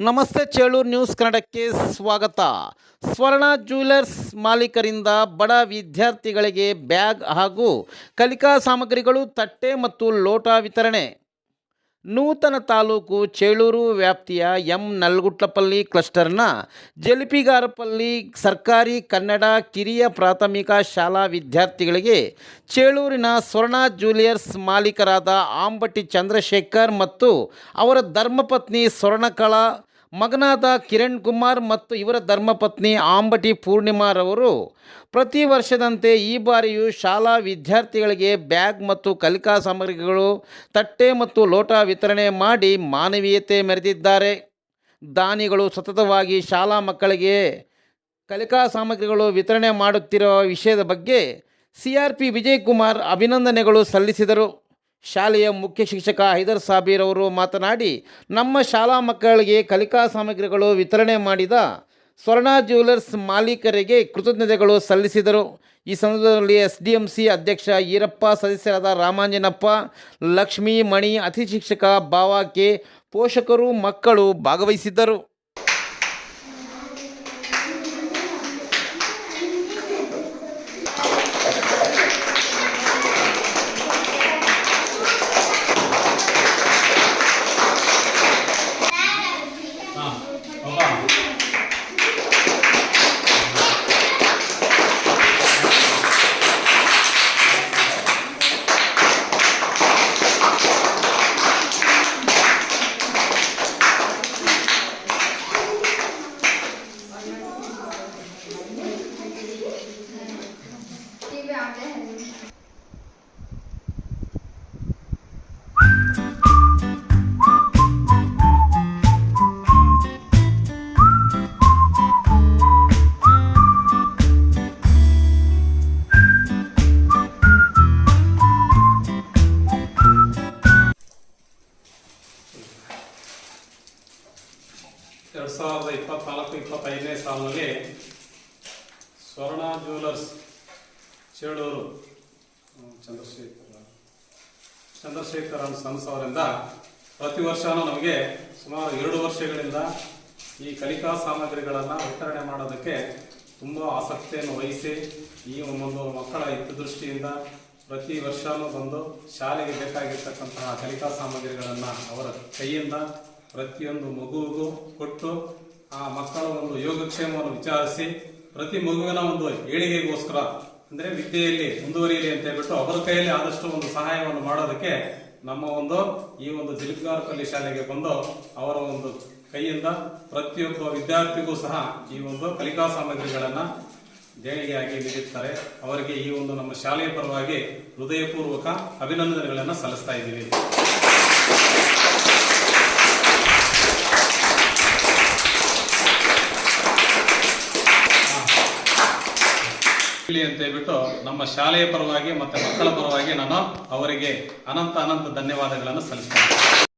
ನಮಸ್ತೆ ಚೇಳೂರು ನ್ಯೂಸ್ ಕನ್ನಡಕ್ಕೆ ಸ್ವಾಗತ. ಸ್ವರ್ಣ ಜ್ಯುವೆಲರ್ಸ್ ಮಾಲೀಕರಿಂದ ಬಡ ವಿದ್ಯಾರ್ಥಿಗಳಿಗೆ ಬ್ಯಾಗ್ ಹಾಗೂ ಕಲಿಕಾ ಸಾಮಗ್ರಿಗಳು ತಟ್ಟೆ ಮತ್ತು ಲೋಟ ವಿತರಣೆ. ನೂತನ ತಾಲೂಕು ಚೇಳೂರು ವ್ಯಾಪ್ತಿಯ ಎಂ ನಲ್ಗುಟ್ಲಪಲ್ಲಿ ಕ್ಲಸ್ಟರ್ನ ಜಲಿಪಿಗಾರಪಲ್ಲಿ ಸರ್ಕಾರಿ ಕನ್ನಡ ಕಿರಿಯ ಪ್ರಾಥಮಿಕ ಶಾಲಾ ವಿದ್ಯಾರ್ಥಿಗಳಿಗೆ ಚೇಳೂರಿನ ಸ್ವರ್ಣ ಜೂಲಿಯರ್ಸ್ ಮಾಲೀಕರಾದ ಆಂಬಟಿ ಚಂದ್ರಶೇಖರ್ ಮತ್ತು ಅವರ ಧರ್ಮಪತ್ನಿ ಸ್ವರ್ಣಕಳಾ ಮಗನಾದ ಕಿರಣ್ ಕುಮಾರ್ ಮತ್ತು ಇವರ ಧರ್ಮಪತ್ನಿ ಆಂಬಟಿ ಪೂರ್ಣಿಮಾರವರು ಪ್ರತಿ ವರ್ಷದಂತೆ ಈ ಬಾರಿಯೂ ಶಾಲಾ ವಿದ್ಯಾರ್ಥಿಗಳಿಗೆ ಬ್ಯಾಗ್ ಮತ್ತು ಕಲಿಕಾ ಸಾಮಗ್ರಿಗಳು, ತಟ್ಟೆ ಮತ್ತು ಲೋಟ ವಿತರಣೆ ಮಾಡಿ ಮಾನವೀಯತೆ ಮೆರೆದಿದ್ದಾರೆ. ದಾನಿಗಳು ಸತತವಾಗಿ ಶಾಲಾ ಮಕ್ಕಳಿಗೆ ಕಲಿಕಾ ಸಾಮಗ್ರಿಗಳು ವಿತರಣೆ ಮಾಡುತ್ತಿರುವ ವಿಷಯದ ಬಗ್ಗೆ ಸಿ ಆರ್ ಪಿ ವಿಜಯಕುಮಾರ್ ಅಭಿನಂದನೆಗಳು ಸಲ್ಲಿಸಿದರು. ಶಾಲೆಯ ಮುಖ್ಯ ಶಿಕ್ಷಕ ಹೈದರ್ ಸಾಬೀರ್ ಅವರು ಮಾತನಾಡಿ, ನಮ್ಮ ಶಾಲಾ ಮಕ್ಕಳಿಗೆ ಕಲಿಕಾ ಸಾಮಗ್ರಿಗಳು ವಿತರಣೆ ಮಾಡಿದ ಸ್ವರ್ಣ ಜ್ಯುವೆಲರ್ಸ್ ಮಾಲೀಕರಿಗೆ ಕೃತಜ್ಞತೆಗಳು ಸಲ್ಲಿಸಿದರು. ಈ ಸಂದರ್ಭದಲ್ಲಿ ಎಸ್ ಡಿ ಎಂ ಸಿ ಅಧ್ಯಕ್ಷ ಈರಪ್ಪ, ಸದಸ್ಯರಾದ ರಾಮಾಂಜನಪ್ಪ ಲಕ್ಷ್ಮೀ ಮಣಿ ಅತಿಥಿ ಶಿಕ್ಷಕ ಬಾವಾಕೆ ಪೋಷಕರು, ಮಕ್ಕಳು ಭಾಗವಹಿಸಿದ್ದರು. ಇಪ್ಪತ್ನಾಲ್ಕು ಇಪ್ಪತ್ತೈದನೇ ಸಾಲಿನಲ್ಲಿ ಸ್ವರ್ಣ ಜ್ಯುವೆಲರ್ಸ್ ಚೇಳೂರು ಚಂದ್ರಶೇಖರ ಚಂದ್ರಶೇಖರ್ ಸನ್ಸ್ ಅವರಿಂದ ಪ್ರತಿ ವರ್ಷನೂ ನಮಗೆ ಸುಮಾರು ಎರಡು ವರ್ಷಗಳಿಂದ ಈ ಕಲಿಕಾ ಸಾಮಗ್ರಿಗಳನ್ನು ವಿತರಣೆ ಮಾಡೋದಕ್ಕೆ ತುಂಬ ಆಸಕ್ತಿಯನ್ನು ವಹಿಸಿ ಈ ಒಂದು ಮಕ್ಕಳ ಹಿತದೃಷ್ಟಿಯಿಂದ ಪ್ರತಿ ವರ್ಷನೂ ಬಂದು ಶಾಲೆಗೆ ಬೇಕಾಗಿರ್ತಕ್ಕಂತಹ ಕಲಿಕಾ ಸಾಮಗ್ರಿಗಳನ್ನು ಅವರ ಕೈಯಿಂದ ಪ್ರತಿಯೊಂದು ಮಗುವಿಗೂ ಕೊಟ್ಟು ಮಕ್ಕಳ ಒಂದು ಯೋಗಕ್ಷೇಮವನ್ನು ವಿಚಾರಿಸಿ ಪ್ರತಿ ಮಗುವಿನ ಒಂದು ಏಳಿಗೆಗೋಸ್ಕರ, ಅಂದ್ರೆ ವಿದ್ಯೆಯಲ್ಲಿ ಮುಂದುವರಿಯಲಿ ಅಂತ ಹೇಳ್ಬಿಟ್ಟು ಅವರ ಕೈಯಲ್ಲಿ ಆದಷ್ಟು ಒಂದು ಸಹಾಯವನ್ನು ಮಾಡೋದಕ್ಕೆ ನಮ್ಮ ಒಂದು ಈ ಒಂದು ಜಿಲ್ಗಾರಪಲ್ಲಿ ಶಾಲೆಗೆ ಬಂದು ಅವರ ಒಂದು ಕೈಯಿಂದ ಪ್ರತಿಯೊಬ್ಬ ವಿದ್ಯಾರ್ಥಿಗೂ ಸಹ ಈ ಒಂದು ಕಲಿಕಾ ಸಾಮಗ್ರಿಗಳನ್ನ ದೇಣಿಗೆಯಾಗಿ ನೀಡುತ್ತಾರೆ ಅವರಿಗೆ ಈ ಒಂದು ನಮ್ಮ ಶಾಲೆಯ ಪರವಾಗಿ ಹೃದಯಪೂರ್ವಕ ಅಭಿನಂದನೆಗಳನ್ನು ಸಲ್ಲಿಸ್ತಾ ಇದ್ದೀವಿ. ಇರ್ಲಿ ಅಂತ ಹೇಳ್ಬಿಟ್ಟು ನಮ್ಮ ಶಾಲೆಯ ಪರವಾಗಿ ಮತ್ತೆ ಮಕ್ಕಳ ಪರವಾಗಿ ನಾನು ಅವರಿಗೆ ಅನಂತ ಅನಂತ ಧನ್ಯವಾದಗಳನ್ನು ಸಲ್ಲಿಸ್ತೇನೆ.